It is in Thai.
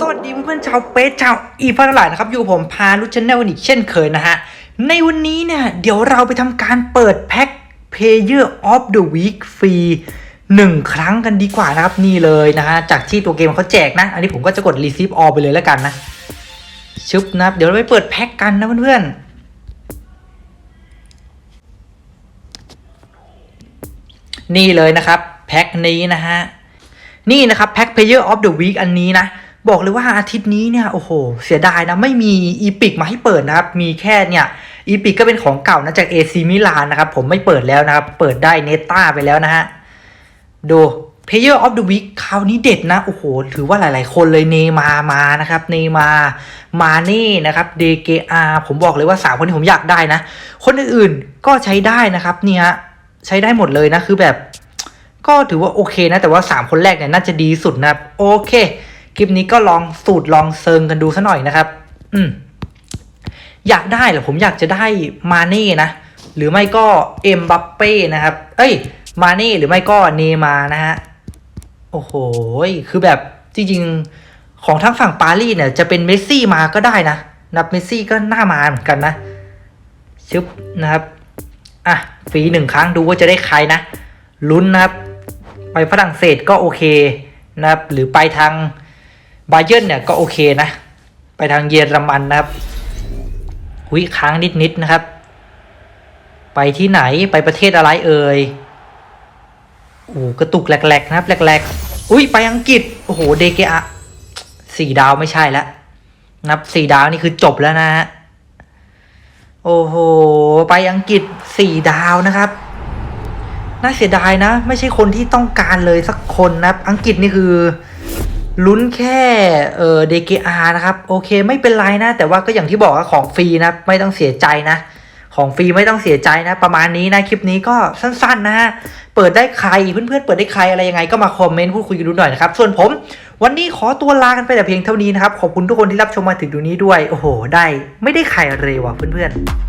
สวัสดีเพื่อนๆชาวเปซชาวอีฟ้าหลายนะครับ อยู่ผมพานุชแนลอีกเช่นเคยนะฮะ ในวันนี้เนี่ย เดี๋ยวเราไปทำการเปิดแพ็ค Player of the Week ฟรีหนึ่งครั้งกันดีกว่านะครับ นี่เลยนะฮะ จากที่ตัวเกมเขาแจกนะ อันนี้ผมก็จะกด receive all ไปเลยแล้วกันนะ ชึบนะเดี๋ยวเราไปเปิดแพ็คกันนะเพื่อนๆนี่เลยนะครับ แพ็คนี้นะฮะ นี่นะครับแพ็ค Player of the Week อันนี้นะ บอกเลยว่าอาทิตย์นี้เนี่ยโอ้โห เสียดายนะไม่มีอีพิกมาให้เปิดนะครับ มีแค่เนี่ยอีพิกก็เป็นของเก่านะจาก AC มิลานนะครับ ผมไม่เปิดแล้วนะครับ เปิดได้เนต้าไปแล้วนะฮะดู Player of the Week คราวนี้เด็ดนะ โอ้โห ถือว่าหลายๆ คนเลยเนมามานะครับ เนมา มาเน่นะครับเดเกอาผมบอกเลยว่าสามคนที่ผมอยากได้นะ คนอื่นๆก็ใช้ได้นะครับเนี่ยใช้ได้หมดเลยนะ คือแบบ ก็ถือว่าโอเคนะ แต่ว่า 3 คนแรกเนี่ยน่าจะดีสุดนะครับ โอเค คลิปนี้ก็ลองสูตรลองเซิงกันดูซะหน่อยนะครับ อืม อยากได้เหรอผมอยากจะได้มาเน่นะ หรือไม่ก็เอ็มบัปเป้นะครับ เอ้ย มาเน่หรือไม่ก็เนมานะฮะ โอ้โห คือแบบจริงๆ ของทั้งฝั่งปารีสเนี่ยจะเป็นเมสซี่มาก็ได้นะ นับเมสซี่ก็น่ามาเหมือนกันนะชึบนะครับ อะฟรีหนึ่งครั้งดูว่าจะได้ใครนะลุ้นนะครับ ไปฝรั่งเศสก็โอเคนะครับ หรือไปทางบาเยิร์นเนี่ยก็โอเคนะ ไปทางเยอรมันนะครับวิค้างนิดๆนะครับ ไปที่ไหนไปประเทศอะไรเอ่ยโอ้กระตุกแหลกๆนะครับแหลกๆอุ้ยไปอังกฤษโอ้โหเดเกอะสี่ดาวไม่ใช่แล้วนับสี่ดาวนี่คือจบแล้วนะฮะโอ้โห ไปอังกฤษสี่ดาวนะครับ น่าเสียดายนะ ไม่ใช่คนที่ต้องการเลยสักคนนะอังกฤษนี่คือลุ้นแค่เออเดเกอานะครับ โอเคไม่เป็นไรนะ แต่ว่าก็อย่างที่บอกว่าของฟรีนะ ไม่ต้องเสียใจนะ ของฟรีไม่ต้องเสียใจนะ ประมาณนี้นะ คลิปนี้ก็สั้น ๆ นะฮะ เปิดได้ใครเพื่อนๆเปิดได้ใครอะไรยังไงก็มาคอมเมนต์พูดคุยกันดูหน่อยนะครับ ส่วนผม วันนี้ขอตัวลากันไปแต่เพียงเท่านี้นะครับ ขอบคุณทุกคนที่รับชมมาถึงตรงนี้ด้วย โอ้โห ได้ไม่ได้ใครเลยว่ะเพื่อนๆ